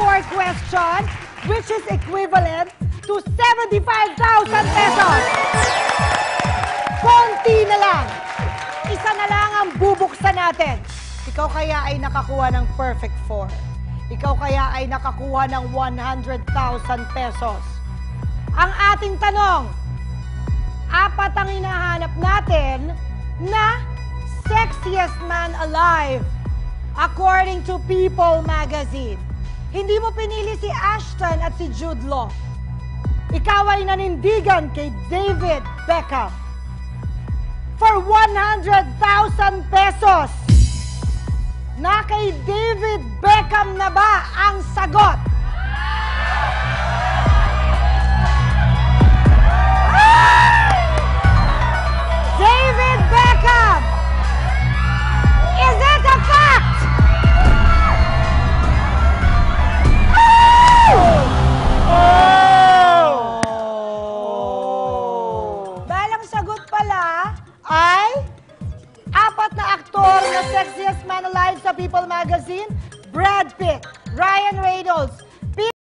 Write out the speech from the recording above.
four question, which is equivalent to 75,000 pesos. Konti na lang. Isa na lang ang bubuksan natin. Ikaw kaya ay nakakuha ng perfect four. Ikaw kaya ay nakakuha ng 100,000 pesos. Ang ating tanong, apat ang hinahanap natin na sexiest man alive according to People magazine. Hindi mo pinili si Ashton at si Jude Law. Ikaw ay nanindigan kay David Beckham for 100,000 pesos. Na kay David Beckham na ba ang sagot? Sagot pala ay apat na aktor na sexiest man alive sa People magazine, Brad Pitt, Ryan Reynolds,